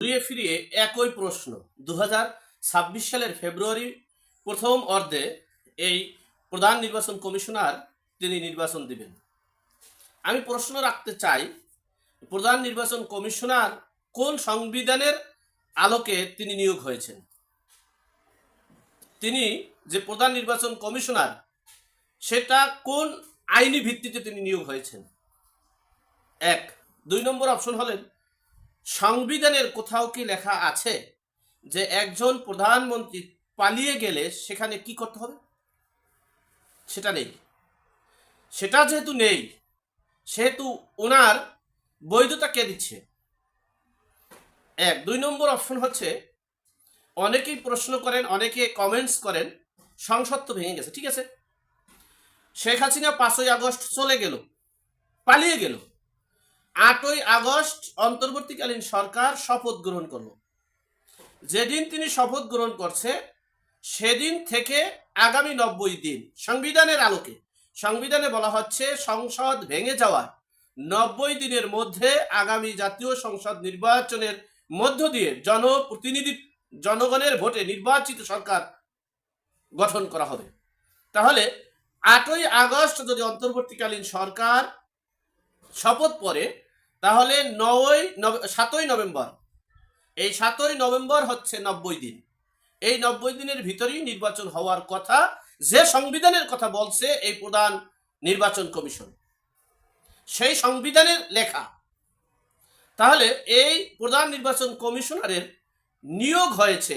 ঘুরিয়ে ফিরিয়ে একই প্রশ্ন। দু সালের ফেব্রুয়ারি প্রথম অর্ধে এই প্রধান নির্বাচন কমিশনার তিনি নির্বাচন দিবেন। আমি প্রশ্ন রাখতে চাই, প্রধান নির্বাচন কমিশনার কোন সংবিধানের আলোকে তিনি নিয়োগ হয়েছেন? তিনি যে প্রধান নির্বাচন কমিশনার, সেটা কোন আইনি ভিত্তিতে তিনি নিয়োগ হয়েছেন? এক, দুই নম্বর অপশন হলেন সংবিধানের কোথাও কি লেখা আছে যে একজন প্রধানমন্ত্রী পালিয়ে গেলে সেখানে কি করতে হবে? সেটা নেই। সেটা যেহেতু নেই, সেহেতু ওনার বৈধতা কে দিচ্ছে? এক। দুই নম্বর অপশন হচ্ছে, অনেকেই প্রশ্ন করেন, অনেকে কমেন্টস করেন, সংসদ তো ভেঙে গেছে, ঠিক আছে? শেখ হাসিনা পাঁচই আগস্ট চলে গেল, পালিয়ে গেল। আটই আগস্ট অন্তর্বর্তীকালীন সরকার শপথ গ্রহণ করল। যেদিন তিনি শপথ গ্রহণ করছে, সেদিন থেকে আগামী নব্বই দিন, সংবিধানের আলোকে। সংবিধানে বলা হচ্ছে, সংসদ ভেঙে যাওয়া নব্বই দিনের মধ্যে আগামী জাতীয় সংসদ নির্বাচনের মধ্য দিয়ে জনপ্রতিনিধি, জনগণের ভোটে নির্বাচিত সরকার গঠন করা হবে। তাহলে আটই আগস্ট যদি অন্তর্বর্তীকালীন সরকার শপথ পরে তাহলে নয় সাতই নভেম্বর। এই সাতই নভেম্বর হচ্ছে নব্বই দিন। এই নব্বই দিনের ভিতরেই নির্বাচন হওয়ার কথা, যে সংবিধানের কথা বলছে এই প্রধান নির্বাচন কমিশন। সেই সংবিধানের লেখা। তাহলে এই প্রধান নির্বাচন কমিশনারের নিয়োগ হয়েছে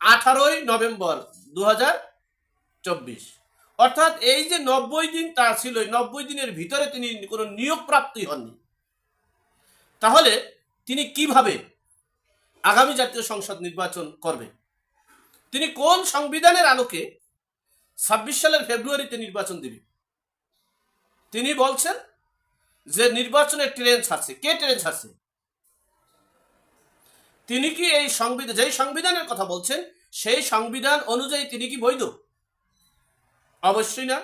আঠারোই নভেম্বর দু অর্থাৎ এই যে নব্বই দিন তার ছিল নব্বই দিনের ভিতরে তিনি কোনো নিয়োগ প্রাপ্তি হননি। তাহলে তিনি কীভাবে আগামী জাতীয় সংসদ নির্বাচন করবে? তিনি কোন সংবিধানের আলোকে ছাব্বিশ সালের ফেব্রুয়ারিতে নির্বাচন দিবে? তিনি বলছেন যে নির্বাচনের ট্রেন ছাড়ছে। কে ট্রেন ছাড়ছে? তিনি কি এই সংবিধান যেই সংবিধানের কথা বলছেন, সেই সংবিধান অনুযায়ী তিনি কি বৈধ? অবশ্যই না।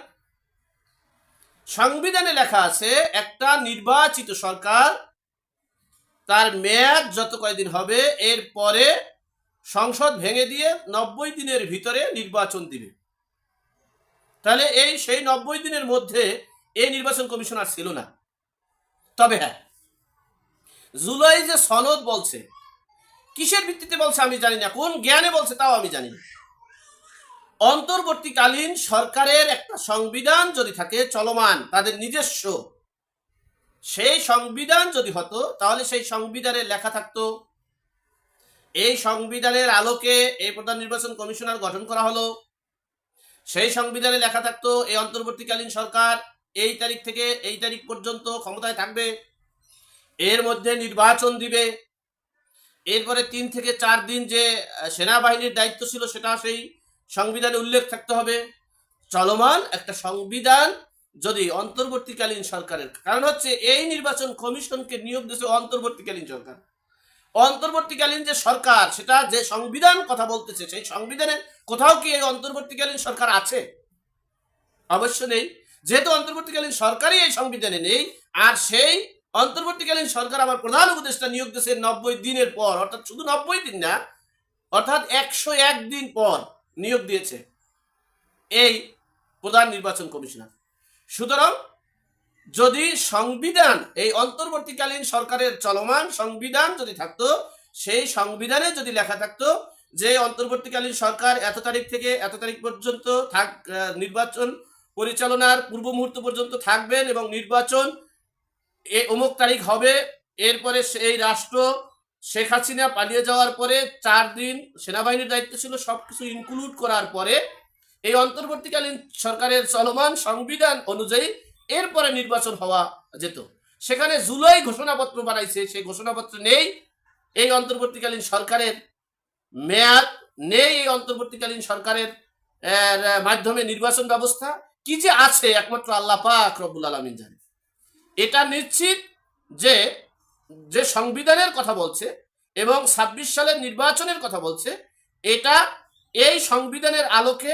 সংবিধানে লেখা আছে, একটা নির্বাচিত সরকার তার মেয়াদ যত কয়দিন হবে, এর পরে সংসদ ভেঙে দিয়ে নব্বই দিনের ভিতরে নির্বাচন দিবে। তাহলে এই সেই নব্বই দিনের মধ্যে এই নির্বাচন কমিশনার ছিল না। তবে হ্যাঁ জুলাই যে সনদ বলছে, কিসের ভিত্তিতে বলছে আমি জানি না, কোন জ্ঞানে বলছে তাও আমি জানি না। অন্তর্বর্তীকালীন সরকারের একটা সংবিধান যদি থাকে চলমান, তাদের নিজস্ব সেই সংবিধান যদি হতো, তাহলে সেই সংবিধানে লেখা থাকতো, এই সংবিধানের আলোকে এই প্রধান নির্বাচন কমিশনার গঠন করা হলো, সেই সংবিধানে লেখা থাকতো, এই অন্তর্বর্তীকালীন সরকার এই তারিখ থেকে এই তারিখ পর্যন্ত ক্ষমতায় থাকবে, এর মধ্যে নির্বাচন দিবে, এরপরে তিন থেকে চার দিন যে সেনাবাহিনীর দায়িত্ব ছিল, সেটা সেই সংবিধানে উল্লেখ থাকতে হবে, চলমান একটা সংবিধান যদি অন্তর্বর্তীকালীন সরকারের, কারণ হচ্ছে এই নির্বাচন কমিশনকে নিয়োগ দিয়েছে অন্তর্বর্তীকালীন সরকার। অন্তর্বর্তীকালীন যে সরকার, সেটা যে সংবিধান কথা বলতেছে, সেই সংবিধানে কোথাও কি এই অন্তর্বর্তীকালীন সরকার আছে? অবশ্য নেই। যেহেতু অন্তর্বর্তীকালীন সরকারই এই সংবিধানে নেই, আর সেই অন্তর্বর্তীকালীন সরকার আমার প্রধান উপদেষ্টা নিয়োগ দিয়েছে নব্বই দিনের পর, অর্থাৎ শুধু নব্বই দিন না, অর্থাৎ একশো এক দিন পর নিয়োগ দিয়েছে এই প্রধান নির্বাচন কমিশনার। সুতরাং যদি সংবিধান, এই অন্তর্বর্তীকালীন সরকারের চলমান সংবিধান যদি থাকতো, সেই সংবিধানে যদি লেখা থাকতো যে অন্তর্বর্তীকালীন সরকার এত তারিখ থেকে এত তারিখ পর্যন্ত থাক নির্বাচন পরিচালনার পূর্ব মুহূর্ত পর্যন্ত থাকবেন এবং নির্বাচন এ অমুক তারিখ হবে, এরপরে সেই রাষ্ট্র শেখ হাসিনা পালিয়ে যাওয়ার পরে চার দিন সেনাবাহিনীর দায়িত্ব ছিল সব কিছু ইনক্লুড করার পরে এই অন্তর্বর্তীকালীন সরকারের চলমান সংবিধান অনুযায়ী এরপরে নির্বাচন হওয়া যেত। সেখানে জুলাই ঘোষণাপত্র বানাইছে, সেই ঘোষণাপত্র নেই। এই অন্তর্বর্তীকালীন সরকারের মেয়াদ নেই, এই অন্তর্বর্তীকালীন সরকারের মাধ্যমে নির্বাচন ব্যবস্থা। কি যে আছে, একমাত্র আল্লাহ পাক রব্বুল আলমিন জানে। এটা নিশ্চিত যে যে সংবিধানের কথা বলছে এবং ছাব্বিশ সালের নির্বাচনের কথা বলছে, এটা এই সংবিধানের আলোকে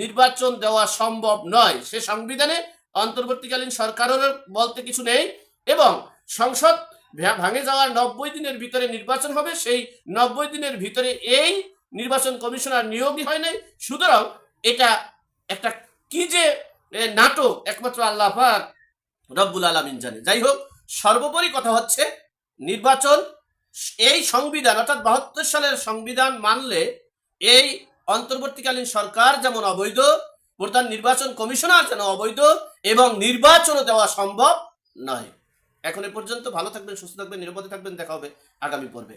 নির্বাচন দেওয়া সম্ভব নয়। সে সংবিধানে অন্তর্বর্তীকালীন সরকারের বলতে কিছু নেই এবং সংসদ ভাঙে যাওয়ার নব্বই দিনের ভিতরে নির্বাচন হবে। সেই নব্বই দিনের ভিতরে এই নির্বাচন কমিশনার নিয়োগই হয় নাই। সুতরাং এটা একটা কি যে নাটক, একমাত্র আল্লাহ রব্বুল আলমিন জানে। যাই হোক, সর্বোপরি কথা হচ্ছে নির্বাচন এই সংবিধান, অর্থাৎ বাহাত্তর সালের সংবিধান মানলে এই অন্তর্বর্তীকালীন সরকার যেমন অবৈধ, প্রধান নির্বাচন কমিশনার যেন অবৈধ এবং নির্বাচনও দেওয়া সম্ভব নয়। এখন এ পর্যন্ত ভালো থাকবেন, সুস্থ থাকবেন, নিরাপদে থাকবেন, দেখা হবে আগামী পর্বে।